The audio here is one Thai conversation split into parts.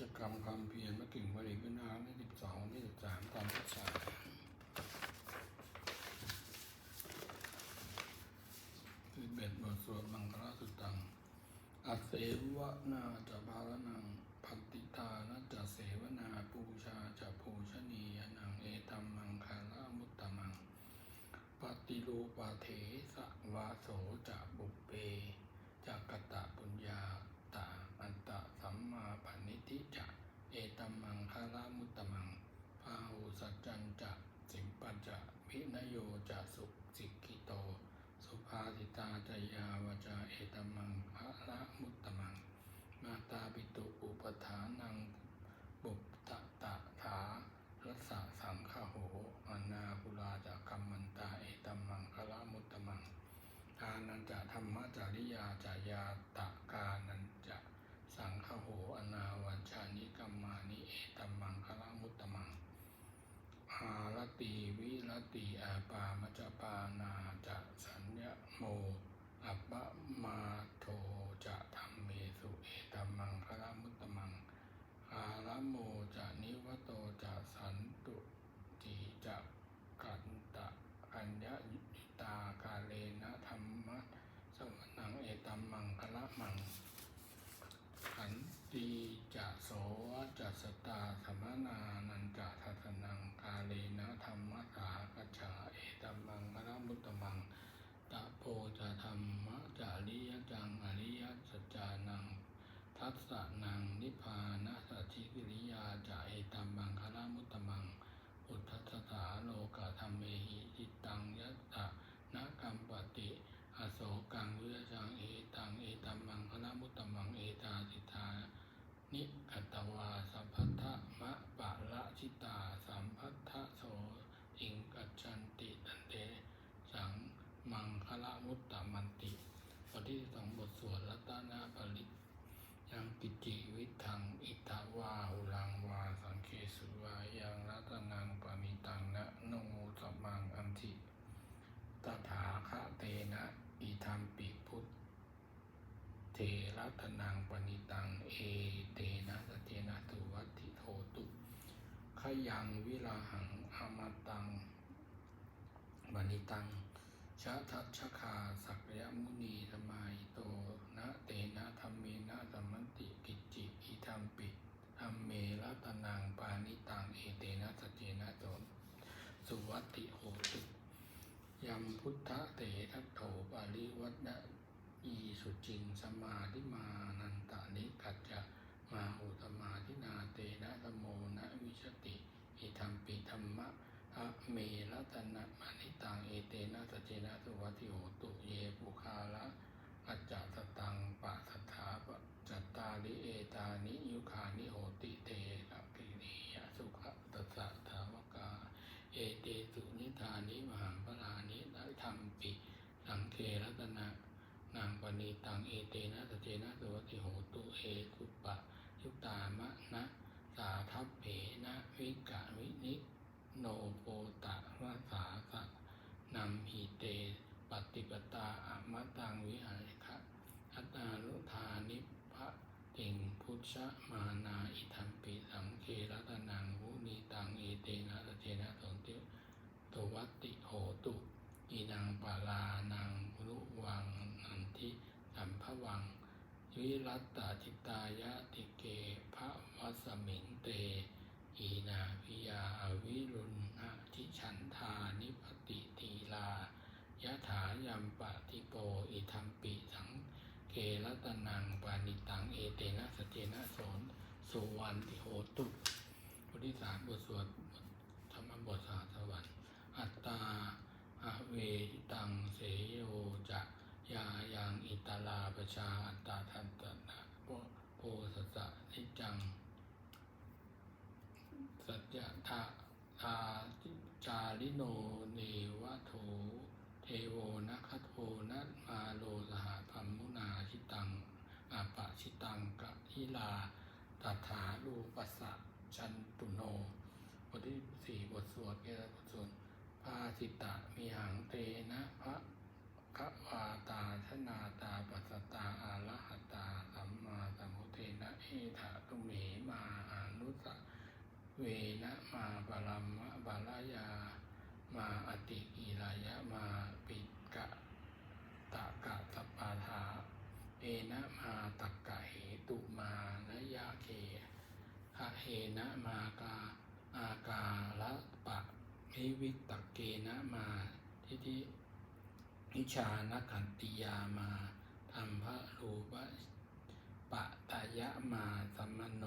จะกรรมความเพียรมากิ่งบริวินาที่สิบสองที่สิบสามตอนที่สามคือเบ็ดบทสวดมังคลสุตังอัสเสวนาจะภารนังพันติตานะจะเสวนาปูชาจะปูชนียนังเอตัมมังคารามุตตมังปฏิรูปาเถสวาโสจะบุเพจักกตะปุญญาตาอันตะสัมมาปันนิธิจะเอตัมมังคารามุตตมังพาหุสัจจันจะสิมปัจจะวิน โยจะสุสิกิโต สุภาสิตาจยาวจาเอตัมมังคารามุตตมัง มาตาปิตุอุปทานังบุตะตะถารัสสะสังฆโหอนาคุลาจากกัมมันตาเอตัมมังคละมุตตมังทานันจะธรรมจาริยาจายาตะกานันจะสังฆโหอนาวัญชานิกัมมานิเอตัมมังคละมุตตมัง อารติวิร ติอาปามจปานาจะสัญญโม อัปปมาโทจะธรรมเมสุเอตัมังคละมุตตมังอารโมจะนิวโตจะสันตุติจะกันตะกัญญายุตากาเลนะธรรมะสวนังเอตัมมังคละมัง ขันตีจะโสว จะสตาสมนานันจะทัสนังกาเลนะธรรมะสากัจฉาเอตัมมังคละมุตตมังตะโพจะธรรมะจาริยจังอริยสัจจานัง ทัสสะนังนิพพานะสัจจิกิริยาจะเอตัมมังคลามุตตมัง อุทธัสสาโลกาธรรมเมหิจิตังยัตตะนะกัมปติ อโศกังวิรจังเอตังเอตัมมังคลามุตตมัง นิกัตวาสัมพัทธะมะปะละชิตา สัมพัทธะโสอิงกัจจันติตันเต สังมังคละมุตตมันติบทที่สองบทสวดรัตนาปริยังกิจิวิทังอิทาวาหุลังวาสังเคสุวายังรัตนังปามิตังนะโนสัมมังอันติตถาคะเตนะอิธรรมปิพุทธเทรั ตนังปณิตังเอเตนะสเตนะตุวัติโทตุขยังวิลาหังอมตังบานิตังชะทัชคาสักยมุนีสมัยโตนะเตนะธรรมเมนะสัมมติกิจจิอิธรรมปิธรรมเมรัตนังปานิตังเอเตนะสเจนะโตสุวัติโหตุยัมพุทธเตทัตโถปาริวัตนะ ยีสุจิงสมาธิมานันตานิกัจจะมาหุตมาทินาเตนะธโมนะวิชติอิธรรมปิธรรมะอะเมรัตนะมานิตังเอเตนะสเจนะสุวัติโหตุเยปุคาละอัจจสตังปะสัทธาปจัตตาลิเอตานิยุคานิโหติเตนะกิริยสุขตัสสะทาวกา เอเตสุนิธานิมหังพลานิละธรรมปิสังเครัตนะนางป ณีตังเอเตนะสเจนะสุวัติโหตุเอสุปะยุตามะนะสาทัพเพนะวิกะวินิโนโปตะวาสาสะนำหิเตปฏิปตาอมตังวิหารคะอัตานุธานิพะติงพุทธมานาอิทัมปิสังเครัตนังวุนีตังเอเตนะสเจนะสนติตวัติโหตุอีนางปาลานังรุวัง สัมภวัง วิรัตตาจิตายะติเกภะวัสมิงเต อีนาพิยาอวิรุณะทิฉันทานิปติทีลายะถายัมปะติโปอิทัมปิสังเกรัตนังปานิตังเอเตนะสเจนะสนสุวรรณติโหตุบทที่สามบทสวดธรรมบทสาสวรรค์อัตตาอเวตังเสโยจะ ยายังอิตาลาประชาอัตตาทันตนะโพโสสะนิจัง สัจจะทาทาจาริโนเนวะโถเทโวนะคัตโทนะมาโลสหพัมมุนาชิตังอาปะชิตังกะทิลาตัถาลูปัสสะจันตุโนบทที่สี่บทสวดเกศบทสวดพาสิตะมีหังเตนะพระ วาตาชนาตาปัสตาอาระหตาสัมมาสัมพุเทนะเอถาตุเมมาอนุสเวนะมาบาลัมะบาลายา มาอติกิรายะมาปิกะตะกะสปปาทาเอนะมาตักกะเหตุมานยะเคคะเหนะมากาอากาละปะนิวิตกเกนะมาทิทิ นิชานขันติยามาธรรมพระรูปปะตยะมาสัมโน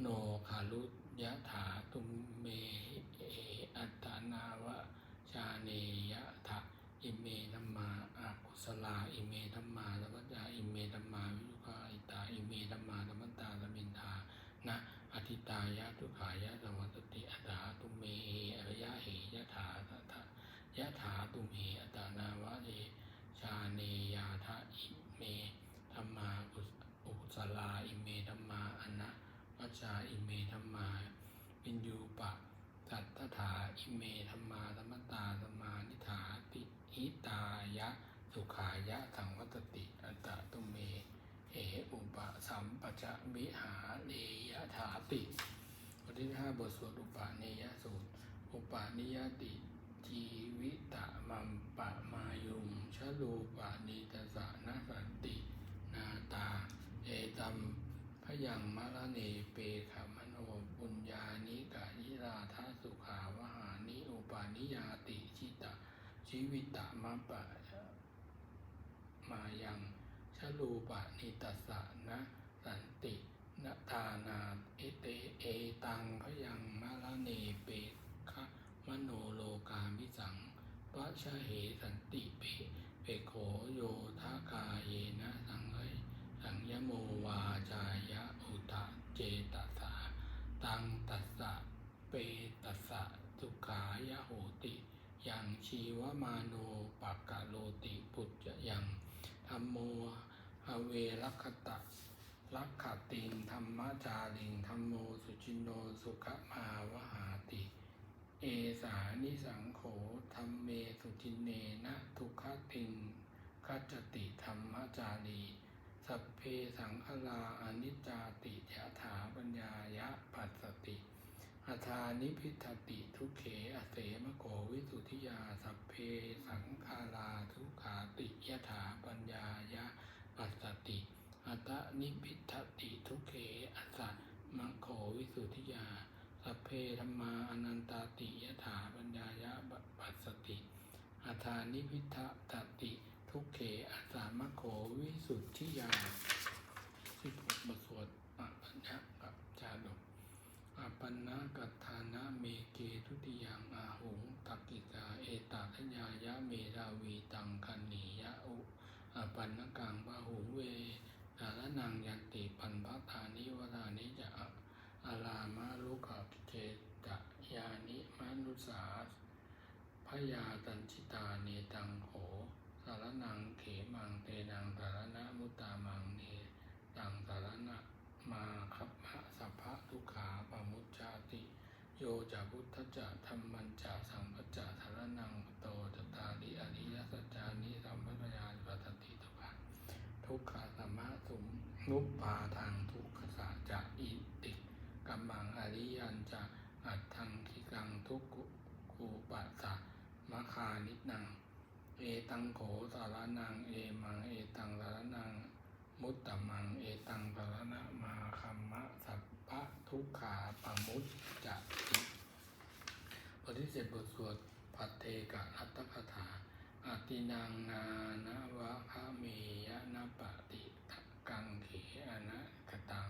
โนคารุยะถาตุมเมเออัตนาวะชาเนยะถะอิเมธัมมาอากุสลาอิเมธัมมาสัมปจาอิเมธัมมาวิยุคาอิตาอิเมธัมมาสัมตาสัมมินทานะอธิตายะทุขายะสวัสติอัตถาตุมเมอริยะเหยะถาตถายะถาตุมเมอัตตานาวะเอชา เนยาทะอิเมธัมมาอุสลาอิเมธัมมาอนะวัจาอิเมธัมมาวินยูปะสัตตถาอิเมธัมมาสัมมตาสมมานิถาติหิตายะ สุขายะสังวัตติอัตตุเมเหอุปสัมปจะวิหาเนยถาติบทที่ห้าบทสวดอุปาเนยสูตร อุปาณิยติ จีวิตะมัมปะมายุงชะลูปานิตสะนะสันตินาตา เอตัมพยังมะละเนเปขมโนปุญญานิกายิราทาสุขาวหานิอุปาณิยาติชิตะชีวิตะมัปปะมายังชะลูปะนิตสะนะสันตินาตานาเอเตเอตังพยังมะละเนเปข มโนโลกามิสังวัชเหสันติเปเปโขโยทากาเยนะสังเยสังยโมวาจายะอุตะเจตสาตังตัสสะเปตัสสะสุขายะโหติยังชีวมาโนปักกะโลติปุจจะยังธรรมโมหเวรัคขตะลักขติงธรรมจาริงธรรมโมสุจินโนสุขมาวหาติ เอสานิสังโขธรรมเมสุจินเนนะทุกขติงคัจติธรรมจารีสัพเพสังฆลาอนิจจาติยะถาปัญญายะปัสสติอาทานิพิทติทุเขอเสมโกวิสุทธิยาสัพเพสังฆาลาทุกขาติยะถาปัญญายะปัสสติอัตนิพิทติทุเขอสัมโกวิสุทธิยา สัพเพธรรมาอนันตาติยะถาปัญญายะปัสสติอาทานิพิทติทุกเขอัสามโขวิสุทธิยาสิบหกบทสวดปัญญะกับจาดกอปันนากัตฐานะเมเกทุติยังอาหุงตักกิกาเอตาทญายะเมราวีตังคันนียะอุอปันนกังบาหุเวสารนังยันติปันพัทานิวรานิจะ อาลามาลุกขเจตยานิมนุสาพยาตัญชิตาเนตังโหสารนังเขมังเตนังสารณะมุตตามังเนตังสารณะมาคัพพะสัพพะทุขาปมุจจาติ โยจะพุทธจะธรรมันจะสังพจะสารนังโตจตาริอริยสัจจานิสัมปทยาปัสสติทุกขทุกขาสัมมาสุมนุปปาทางทุกขสะจะอิติกัมมังอริยันจะอัตถังคิกังทุกขุคูปัสสะมะคานินัง เอตังโขสารนัง เอมัง เอตังสารนัง มุตตมัง เอตังสารณะมาคัมมะสัพพะทุกขาปมุตจะติบทที่เจ็ดบทสวดพัทเทกะรัตตคถาอาตินังนานาวะคะเมยะนะปะติตะกังเขอนะกตัง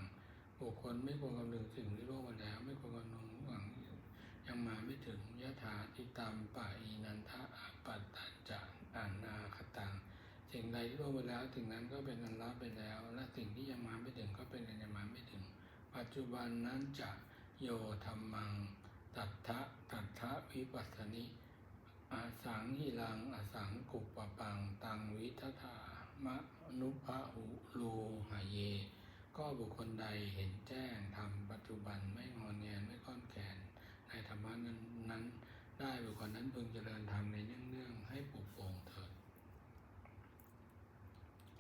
บุคคลไม่ควรกำนึงสิ่งที่ล่วงมาแล้ว ไม่ควรกำนึงหวังยังมาไม่ถึงยะถาทิตามปะอีนันทะอปัตตัญจะ อานาคตังสิ่งใดที่ล่วงไปแล้วถึงนั้นก็เป็นอันละไปแล้ว และสิ่งที่ยังมาไม่ถึงก็เป็นอันยังมาไม่ถึง ปัจจุบันนั้นจะโยธรรมัง ตัทธะตัทธะวิปัสสนิอาสังหิลังอสังกุปปปัง ตังวิทธามะนุภะหุโลหะเย ก็บุคคลใดเห็นแจ้งทำปัจจุบันไม่งอนแงนไม่ค้อนแขนในธรรมะนั้นนั้น ได้บุคคลนั้นพึงเจริญธรรมในเนื่องๆให้ปลุกโป่งเถิด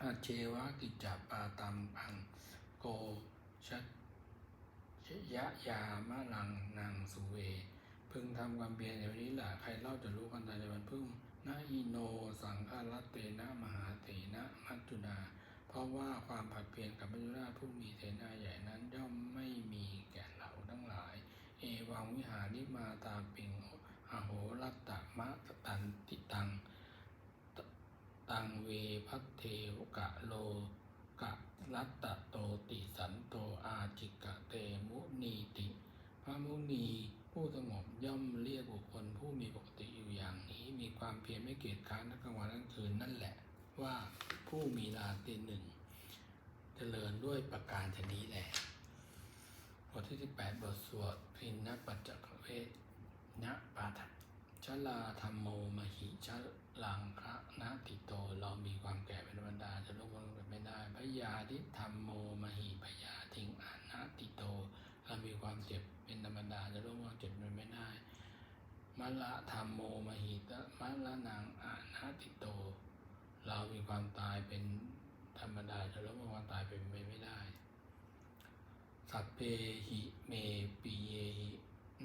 อาเชวะกิจจปาตัมพังโกชัชยะยามะลังนางสุเว พึงทำความเพียรในวันนี้แหละใครเล่าจะรู้กันตายในวันพรุ่งนาอิโนสังฆรัตเตนะมหาเถนะมัจจุนา เพราะว่าความผัดเปลี่ยนกับพระยุราชผู้มีเถนาใหญ่นั้นย่อมไม่มีแก่เราทั้งหลาย เอวังวิหาริมาตาปิงอ อโหรัตตมะตันติตัง ตังเวพัทเทวกะโลกะรัตตะโตติสันโตอาจิกะเตมุนีติ พระมุนีผู้สงบย่อมเรียกบุคคลผู้มีปกติอยู่อย่างนี้ มีความเพียรไม่เกียจค้านทั้งกลางวันทั้งคืนนั่นแหละว่าผู้มีราตรีหนึ่งเจริญด้วยประการชนี้แหละบทที่ 18 บทสวดพินนปัจจกเวท นะปาฐะชลาธรรมโมมหิชลังคะนาติโต เรามีความแก่เป็นธรรมดาจะล่วงพ้นไปไม่ได้พยาทิธรรมโมมหิพยาทิงอานาติโต เรามีความเจ็บเป็นธรรมดาจะล่วงพ้นเจ็บไปไม่ได้มะละธรรมโมมหิตะมะละนังอานาติโต เรามีความตายเป็นธรรมดาจะล่วงพ้นความตายเป็นไปไม่ได้สัพเพหิเมปิเยหิ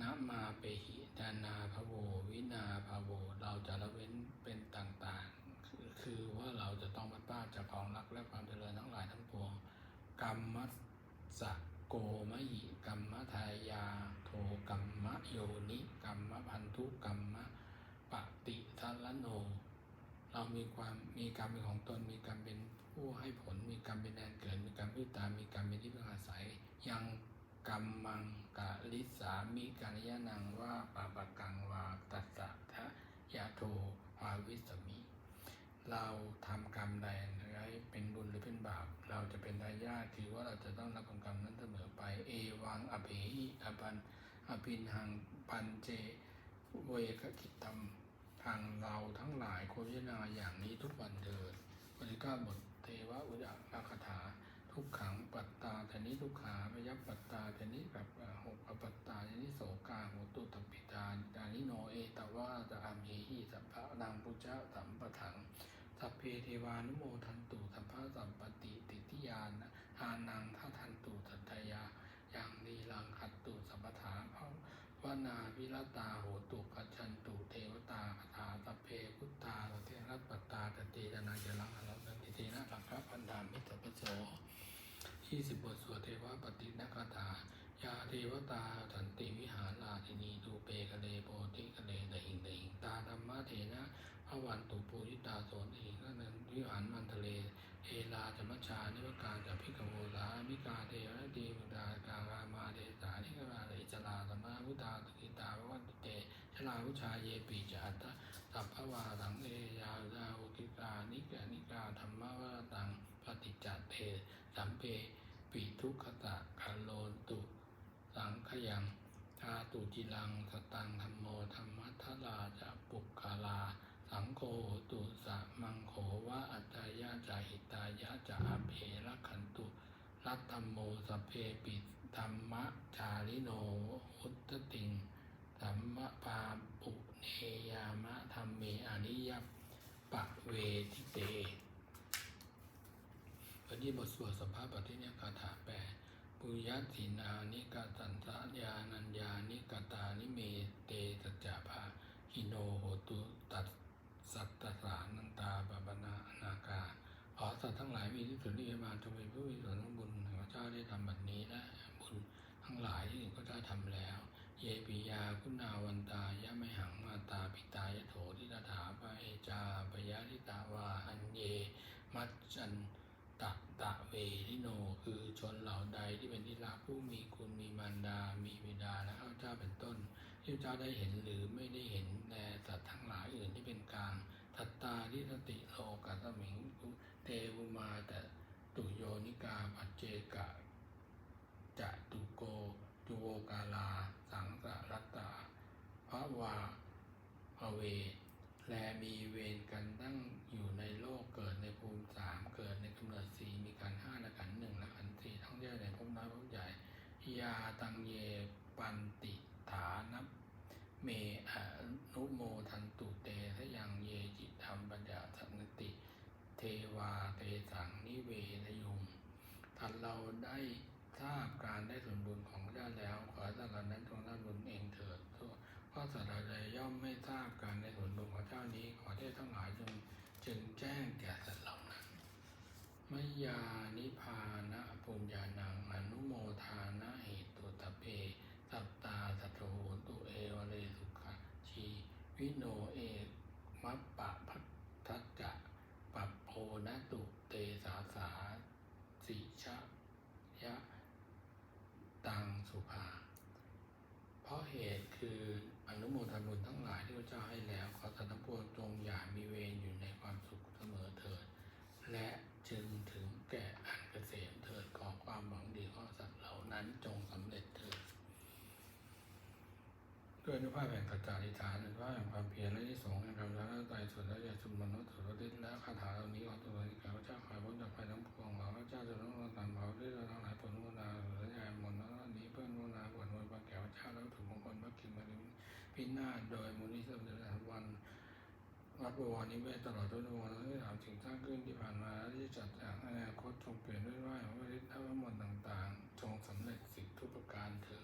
นะมาเปหิดานาภโว วินาภโว เราจะละเว้นเป็นต่างๆ คือคือว่าเราจะต้องพัดพราจากของรักและความเจริญทั้งหลายทั้งปวง กรรมสะโกมะหิกรรมทายา โทกรรมโยนิกรรมพันธุกรรมปฏิทัลโน เรามีความมีกรรมเป็นของตนมีกรรมเป็นผู้ให้ผลมีกรรมเป็นแดนเกิดมีกรรมเป็นตามมีกรรมเป็นที่พึ่งอาศัยยัง กรรมมังกะลิสามิการยานังว่าปาปะกังวาตัสสะทะยาโทวาวิสมิ เราทำกรรมใดไว้เป็นบุญหรือเป็นบาป เราจะเป็นทายาทถือว่าเราจะต้องรับผลกรรมนั้นเสมอไป เอวังอภิหิอปันอภินหังปันเจ เวกกิตตมทางเราทั้งหลายควรพิจารณาอย่างนี้ทุกวันเถิดบริกาบทเทวะอุดาคาถาทุกขังปัต ทนิทุกขาพยัปปัตตาทนิกับหกอปัตตาทนิโสกาโหตุตปิตาดานิโนเอตวะตะอามีหิสัพพะนางพุจาสัมปะถังสัพเพเทวานุโมทันตุสัพพะสัมปติติทิยานทานังท่าทันตุสัตยาอย่างนีลังขัตตุสัพพถาภาวนาวิรตาโหตุกัจฉันตุเทวตาคาถาสัพเพพุทธาเทรัตปัตตาตติตนาจลังอรัตติเทนะสังฆปันดามิตรปโส ยี่สิบบทสวดเทวปฏินาคาถายาเทวตาสันติวิหาราธินีดูเปกะเลโพธิกะเลดหิงดหิงตาธรรมะเถนะพระวันตุปูริตาโสนหิงก็นั้นวิหารมันทะเลเอลาจมัชชานิวการจัพิกโวลามิกาเทวะดีมุดากาลามาเดสานิกราอิจลาสมาพุตาตุกิตาวันตุเตชลาวุชาเยปีจัตตะสัพพวาสังเอยาดาวุกิกานิกานิกาธรรมวรตังปฏิจจเตสัมเป ปิทุขตะคาโลนตุ สังขยังทาตุจิลังสตังธรรมโมธรรมัทธราจะปุกคาลา สังโฆตุสะมังโขวะอัตตายาจาหิตายะจะอเพระขันตุรัตธรรมโมสเพปิธรรมะจาริโนหุตติงสัมมะปาปุเนยามะธรรมเมอนิยปะเวทิเต วันนี้บทสวดสภาษณ์ปฏิเนยคาถาแปลปุยตินานิกาตันสะญานัญญานิกตานิเมเตสัจาภาหิโนโหตุตัสสัตตสานันตาปปนาอนาคาขอสัตว์ทั้งหลายมีที่สุดที่มาจงเป็นผู้มีส่วนของบุญพระเจ้าได้ทำบัดนี้และบุญทั้งหลายที่พระเจ้าทำแล้ว เยปิยาคุณาวันตายะไมหังมาตาปิตายะโถทิตถาปะเอจาปยะทิตาวาอันเย มัจจัน ตะเวทิโน คือชนเหล่าใดที่เป็นที่รักผู้มีคุณมีมารดา มีบิดาและข้าเจ้าเป็นต้น ที่เจ้าได้เห็นหรือไม่ได้เห็นแด่สัตว์ทั้งหลายอื่นที่เป็นกลางทัตตาทิสติโลกัสมิงเทวุมาแต่ตุโยนิกาปัจเจกะจะตุโกตุโวกาลา สังสารัตตาพระวาภเว แลมีเวรกันตั้งอยู่ในโลกเกิดในภูมิสามเกิดในกำเนิดสี่มีการห้าและขันธ์หนึ่งและขันธ์สี่ท่องเที่ยวในภพน้อยภพใหญ่ยาตังเยปันติฐานับเมอนุโมทันตุเตทะยังเยจิตธรรมปัญญาสันติ เทวาเตสังนิเวทยุงท่านเราได้ทราบการได้ส่วนบุญของพร ระสัตดาใดย่อมไม่ทราบการในส่วนบุญของเจ้านี้ ขอเทศทั้งหลายจงจึงแจ้งแก่สัตว์เหล่านั้นมยานิพานะภูมิญาณังอนุโมทานะ ให้แล้วขอสัตว์ทั้งปวงจงอย่ามีเวรอยู่ในความสุขเสมอเถิด และจึงถึงแก่อันเกษมเถิดขอความหวังดีของสัตว์เหล่านั้นจงสำเร็จเถิดด้วยนุภาพแห่งกัจจาริฐานนุภาพแห่งความเพียรและที่สงส์แห่งกำลังและใจส่วนและยาชุมนุษย์สุรฤทธิ์และคาถาเหล่านี้ของตัวนี้ข้าพเจ้าขอให้พ้นจากภัยทั้งปวงขอพระเจ้าจะต้องรักษาเบาด้วยเราทั้งหลายผลมุนาหรือญาณมนต์นั้นนี้เพื่อนมุนาบวชมวยบางแก่พระเจ้าแล้วถูกมงคลพระกินมาลิ พินาศโดยมูลนิธิสมเด็จพระวันวัดบวรนิเวศตลอดทุนวันที่ถามถึงสร้างขึ้นที่ผ่านมาและที่จัดจากอนาคตทรงเปลี่ยนด้วยว่าพระฤทธิ์และมนต์ต่าง ๆ ทรงสำเร็จสิทธุประการเถิ